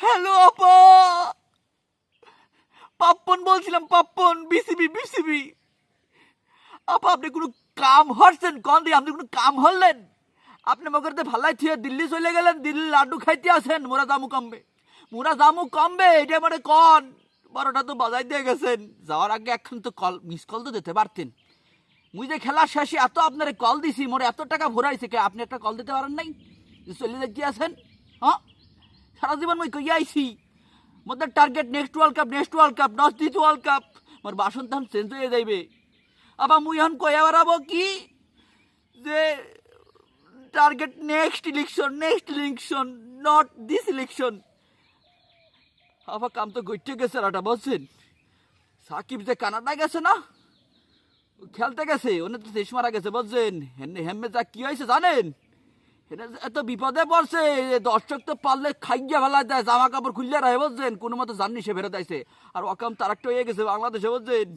Hello, আপা। পাপ্পন বলছিলাম, Pappan, BCB BCB. আপা, আপনি কোনো কাম হরছেন, কন দিয়ে আপনি কোনো কাম হরলেন? আপনি মগরতে ভালাই থিয়ে দিল্লি চলে গেলেন, দিল্লি লাড্ডু খাইতে আসেন, মোরা জামু কমবে। মোরা জামু কমবে, এটা মানে কন? বারোটা তো বাজাই দিয়ে গেছেন। যাওয়ার আগে এখন তো কল মিস কল তো দিতে পারতেন। মুই যে খেলা শেষে এত আপনারে কল দিছি, মোরে এত টাকা ভরাইছে, কে আপনি একটা কল দিতে পারেন নাই? চলে যাচ্ছি আছেন হ্যাঁ? সারা জীবন মই কই আইছি মোদের target next world cup next world cup not this world cup মোর বাসন তখন চেঞ্জ হয়ে যাইবে। আবার মুই এখন কয়া বেড়াবো কি? যে target next election next election not this election আবার কাম তো গইতে গেছে রাটা বলছেন সাকিব যে কানাডা গেছে না খেলতে গেছে ওনে তো শেষ মারা গেছে বলছেন হেমে যা কি হয়েছে জানেন? এত বিপদে পড়ছে দর্শক তো পারলে খাইয়া ফেলা দেয় জামা কাপড় খুললে রায় বলছেন কোনো মতো জাননি সে ফেরত আইছে। আর ওকাম তার একটা হয়ে গেছে বাংলাদেশে বলছেন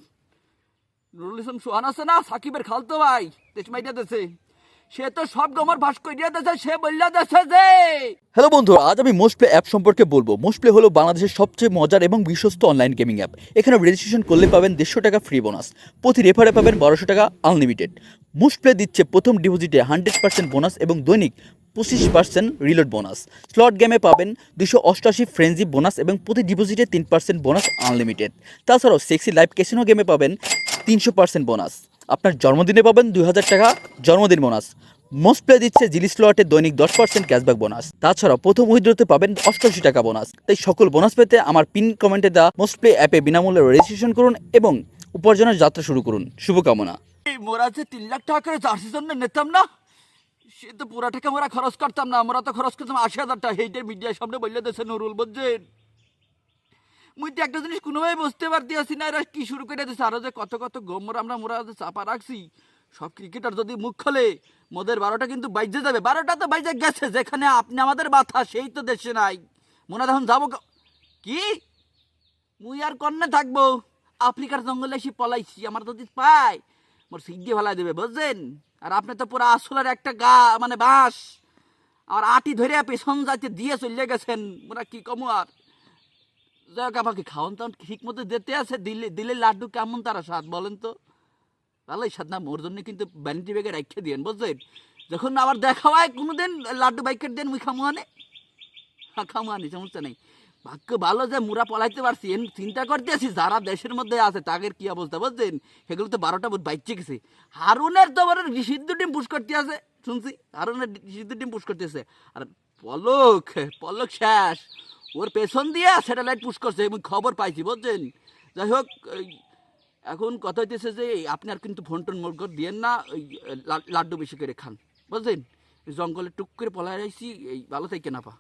নুরুল ইসলাম সোহান আছে না? সাকিবের খালতো ভাই দেশমাইটা দেশে সে তো সব গমর ভাস করিয়া দেছে, সে বললা দেছে যে। হ্যালো বন্ধুরা, আজ আমি মোস্ট প্লে অ্যাপ সম্পর্কে বলব। মোস্ট প্লে হলো বাংলাদেশের সবচেয়ে মজার এবং বিশ্বস্ত অনলাইন গেমিং অ্যাপ এখানে রেজিস্ট্রেশন করলে পাবেন দেড়শো টাকা ফ্রি বোনাস প্রতি রেফারে পাবেন বারোশো টাকা আনলিমিটেড মোস্ট প্লে দিচ্ছে প্রথম ডিপোজিটে হান্ড্রেড পার্সেন্ট বোনাস এবং দৈনিক পঁচিশ পার্সেন্ট রিলোড বোনাস স্লট গেমে পাবেন দুশো অষ্টআশি ফ্রেন্জি বোনাস এবং প্রতি ডিপোজিটে তিন পার্সেন্ট বোনাস আনলিমিটেড তাছাড়াও সেক্সি লাইভ ক্যাসিনো গেমে পাবেন তিনশো পার্সেন্ট বোনাস আপনার জন্মদিনে পাবেন দুই হাজার টাকা জন্মদিন বোনাস। মোস্ট প্লে দিচ্ছে জিলি স্লটে দৈনিক দশ পার্সেন্ট ক্যাশব্যাক বোনাস। তাছাড়া প্রথম উইথড্রোতে পাবেন অষ্টআশি টাকা বোনাস। তাই সকল বোনাস পেতে আমার পিন কমেন্টে দেওয়া মোস্ট প্লে অ্যাপে বিনামূল্যে রেজিস্ট্রেশন করুন এবং উপার্জনের যাত্রা শুরু করুন। শুভকামনা। মোরা যে তিন লাখ টাকা করে জার্সির জন্য নিতাম না, সে তো পুরা টাকা মোরা খরচ করতাম না। আমরা তো খরচ করতাম আশি হাজার টাকা। সেইটার মিডিয়ার সামনে বললে দেশে নুরুল বুঝছেন মুই তো একটা জিনিস কোনোভাবে বুঝতে পারতে আসি না, এরা কি শুরু করে দিচ্ছে আরও যে কত কত গোমর আমরা মোরা চাপা রাখছি, সব ক্রিকেটার যদি মুখ খোলে, মোদের বারোটা কিন্তু বাইজে যাবে। বারোটা তো বাইজে গেছে, যেখানে আপনি আমাদের বাথা, সেই তো দেশে নাই। মনে, তখন যাব কি মুই আর কন্যা থাকব। আফ্রিকার জঙ্গলে এসে পলাইছি, আমার যদি পাই মোর সিট দিয়ে ফেলাই দেবে, বুঝছেন? আর আপনি তো পুরো আসলের একটা গা মানে বাঁশ, আর আটি ধরে পেছন যাইতে দিয়ে চলে গেছেন। মোরা কি কমু আর? আমাকে খাওয়ান তো ঠিক মতো দিতে আছে, দিলে দিলে লাড্ডু কেমন তারা স্বাদ বলেন তো? ভালোই স্বাদ না জন্য কিন্তু ভ্যানিটি ব্যাগে দিয়েন বুঝছেন যখন আবার দেখা হয় লাড্ডু বাইকের দেন হ্যাঁ সমস্যা নেই। ভাগ্য ভালো যে মুরা পলাইতে পারছি চিন্তা করতে আছি, যারা দেশের মধ্যে আছে, তাদের কি অবস্থা বুঝছেন সেগুলো তো বারোটা বোধ বাইচে গেছে। হারুনের তো বড় সিদ্ধ টিম পুশ করতে আছে, শুনছি? হারুনের সিদ্ধ টিম পুশ করতে আছে। আর পলক পলক শেষ। ওর পেছন দিয়ে স্যাটেলাইট পুশ করছে আমি খবর পাইছি, বুঝছেন? যাই হোক এখন কথা হইতেছে যে আপনার কিন্তু ফোন টোন মোট করে দিয়েন না ওই লাড্ডু বেশি করে খান বুঝলেন জঙ্গলে টুক করে পলাই রাখছি এই, ভালো থেকে না পা